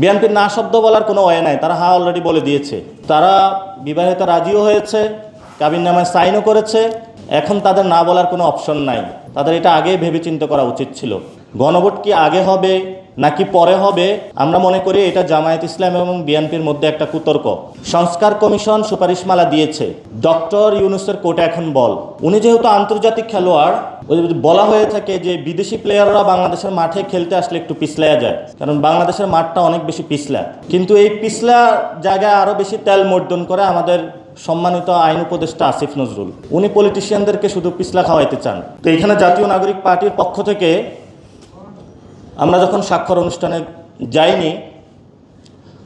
বিএনপির না শব্দ বলার কোনো ওয়ে নাই। তারা হা অলরেডি বলে দিয়েছে। তারা বিবাহিত রাজিও হয়েছে, কাবিন নামায় সাইনও করেছে। এখন তাদের না বলার কোনো অপশন নাই। তাদের এটা আগে ভেবে চিন্তা করা উচিত ছিল। গণভোট কি আগে হবে? নাকি পরে হবে? আমরা মনে করি এটা জামায়াত ইসলাম এবং বিএনপির মধ্যে একটা কুতর্ক। সংস্কার কমিশন সুপারিশমালা দিয়েছে। ডক্টর ইউনুসের কোর্টে এখন বল। উনি যেহেতু আন্তর্জাতিক খেলোয়াড় বলা হয়ে থাকে যে বিদেশি প্লেয়াররা বাংলাদেশের মাঠে খেলতে আসলে একটু পিছলায়া যায়। কারণ বাংলাদেশের মাঠটা অনেক বেশি পিছলা। কিন্তু এই পিছলা জায়গায় আরও বেশি তেল মর্দন করে আমাদের সম্মানিত আইন উপদেষ্টা আসিফ নজরুল। উনি পলিটিশিয়ানদেরকে শুধু পিছলা খাওয়াইতে চান। তো এখানে জাতীয় নাগরিক পার্টির পক্ষ থেকে আমরা যখন স্বাক্ষর অনুষ্ঠানে যাইনি,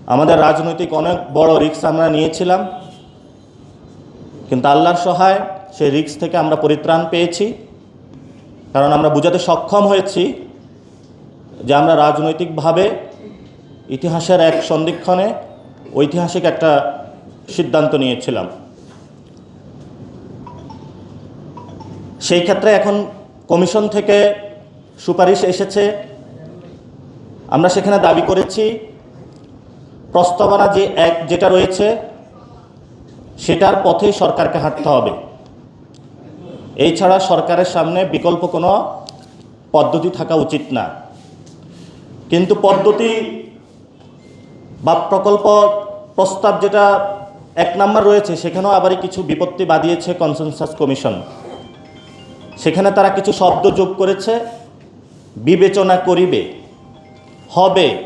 আমাদের রাজনৈতিক অনেক বড় রিক্স আমরা নিয়েছিলাম। কিন্তু আল্লাহর সহায় সেই রিক্স থেকে আমরা পরিত্রাণ পেয়েছি। কারণ আমরা বুঝাতে সক্ষম হয়েছি যে আমরা রাজনৈতিকভাবে ইতিহাসের এক সন্ধিক্ষণে ঐতিহাসিক একটা সিদ্ধান্ত নিয়েছিলাম। সেই ক্ষেত্রে এখন কমিশন থেকে সুপারিশ এসেছে। আমরা সেখানে দাবি করেছি, প্রস্তাবনা যে এক যেটা রয়েছে, সেটার পথেই সরকারকে হাঁটতে হবে। এই ছাড়া সরকারের সামনে বিকল্প কোনো পদ্ধতি থাকা উচিত না। কিন্তু পদ্ধতি বা প্রকল্প প্রস্তাব যেটা এক নাম্বার রয়েছে, সেখানেও আবার কিছু বিপত্তি বাদিয়েছে কনসেনসাস কমিশন সেখানে তারা কিছু শব্দ যোগ করেছে, বিবেচনা করিবে। হবে।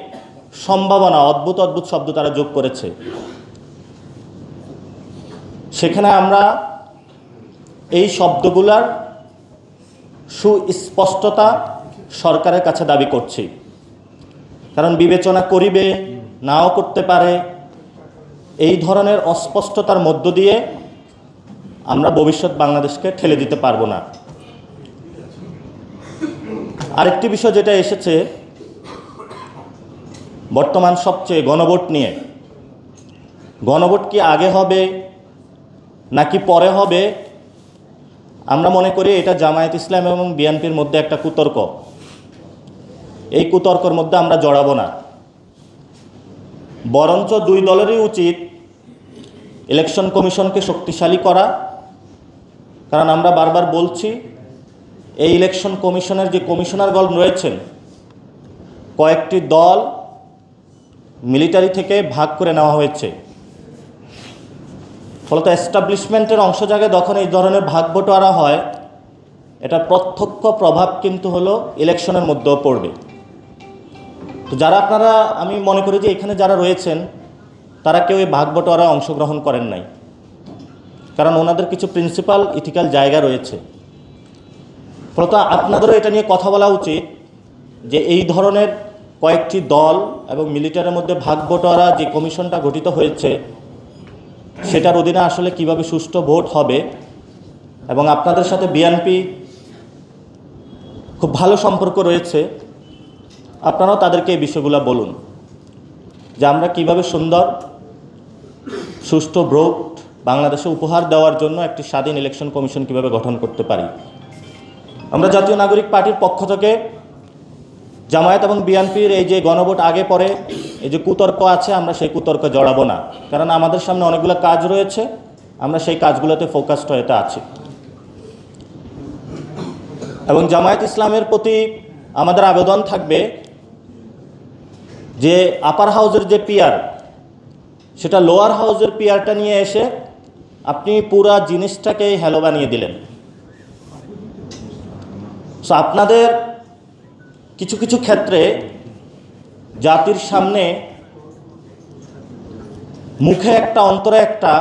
সম্ভাবনা, অদ্ভুত অদ্ভুত শব্দ তারা যোগ করেছে। সেখানে আমরা এই শব্দগুলার সুস্পষ্টতা সরকারের কাছে দাবি করছি। কারণ বিবেচনা করিবে, নাও করতে পারে। এই ধরনের অস্পষ্টতার মধ্য দিয়ে আমরা ভবিষ্যৎ বাংলাদেশকে ঠেলে দিতে পারব না। আরেকটি বিষয় যেটা এসেছে বর্তমান সবচেয়ে গণভোট নিয়ে। গণভোট কি আগে হবে নাকি পরে হবে? আমরা মনে করি এটা জামায়াত ইসলাম এবং বিএনপির মধ্যে একটা কুতর্ক। এই কুতর্কর মধ্যে আমরা জড়াবো না। বরঞ্চ দুই দলেরই উচিত ইলেকশন কমিশনকে শক্তিশালী করা। কারণ আমরা বারবার বলছি, এই ইলেকশন কমিশনের যে কমিশনার কমিশনারগণ রয়েছেন, কয়েকটি দল মিলিটারি থেকে ভাগ করে নেওয়া হয়েছে। ফলত এস্টাবলিশমেন্টের অংশ জায়গায় যখন এই ধরনের ভাগ বটোয়ারা হয়, এটা প্রত্যক্ষ প্রভাব কিন্তু হলো ইলেকশনের মধ্যেও পড়বে। তো যারা আপনারা, আমি মনে করি যে এখানে যারা রয়েছেন, তারা কেউ এই ভাগ বটোয়ারায় অংশগ্রহণ করেন নাই। কারণ ওনাদের কিছু প্রিন্সিপাল ইথিক্যাল জায়গা রয়েছে। ফলত আপনাদেরও এটা নিয়ে কথা বলা উচিত যে এই ধরনের কয়েকটি দল এবং মিলিটারির মধ্যে ভাগ বটোয়ারা যে কমিশনটা গঠিত হয়েছে, সেটার অধীনে আসলে কীভাবে সুষ্ঠু ভোট হবে এবং আপনাদের সাথে বিএনপি খুব ভালো সম্পর্ক রয়েছে, আপনারাও তাদেরকে এই বিষয়গুলো বলুন যে আমরা কীভাবে সুন্দর, সুষ্ঠু ভোট বাংলাদেশে উপহার দেওয়ার জন্য একটি স্বাধীন ইলেকশন কমিশন কীভাবে গঠন করতে পারি। আমরা জাতীয় নাগরিক পার্টির পক্ষ থেকে জামায়াত এবং বিএনপির এই যে গণভোট আগে পরে, এই যে কুতর্ক আছে, আমরা সেই কুতর্ক জড়াবো না। কারণ আমাদের সামনে অনেকগুলো কাজ রয়েছে, আমরা সেই কাজগুলোতে ফোকাসড হয়ে আছি। এবং জামায়াত ইসলামের প্রতি আমাদের আবেদন থাকবে যে আপার হাউজের যে পিয়ার সেটা লোয়ার হাউজের পিয়ারটা নিয়ে এসে আপনি পুরা জিনিসটাকে হ্যালো বানিয়ে দিলেন। সো আপনাদের কিছু কিছু ক্ষেত্রে জাতির সামনে মুখে একটা, অন্তরে একটা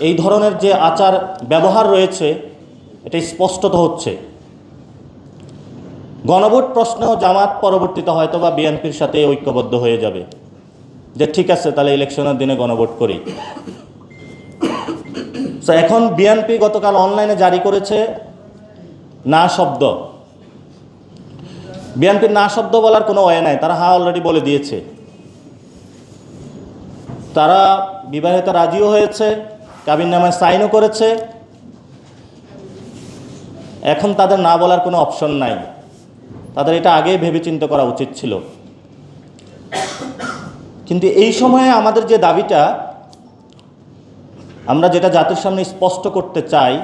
এই ধরনের যে আচার ব্যবহার রয়েছে এটা স্পষ্টত হচ্ছে। গণভোট প্রশ্নেও জামাত পরবর্তীতে হয়তো বা বিএনপির সাথে ঐক্যবদ্ধ হয়ে যাবে। যে ঠিক আছে, তাহলে ইলেকশনের দিনে গণভোট করি। এখন বিএনপি গতকাল অনলাইনে জারি করেছে, না শব্দ। বিএনপির না শব্দ বলার কোনো ওয়ে নাই, তারা হা অলরেডি বলে দিয়েছে। তারা বিবাহিত রাজিও হয়েছে, কাবিন নামায় সাইনও করেছে। এখন তাদের না বলার কোনো অপশন নাই। তাদের এটা আগেই ভেবে চিন্তা করা উচিত ছিল। কিন্তু এই সময়ে আমাদের যে দাবিটা, আমরা যেটা জাতির সামনে স্পষ্ট করতে চাই,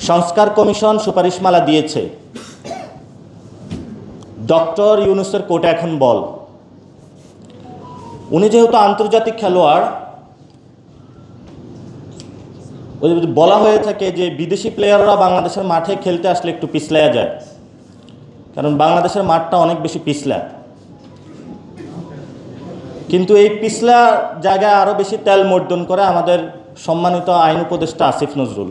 সংস্কার কমিশন সুপারিশমালা দিয়েছে। ডক্টর ইউনুসের কোর্টে এখন বল। উনি যেহেতু আন্তর্জাতিক খেলোয়াড়, ওই বলা হয়ে থাকে যে বিদেশি প্লেয়াররা বাংলাদেশের মাঠে খেলতে আসলে একটু পিছলায়া যায়। কারণ বাংলাদেশের মাঠটা অনেক বেশি পিছলা। কিন্তু এই পিছলা জায়গায় আরও বেশি তেল মর্দন করে আমাদের সম্মানিত আইন উপদেষ্টা আসিফ নজরুল।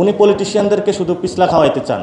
উনি পলিটিশিয়ানদেরকে শুধু পিছলা খাওয়াইতে চান।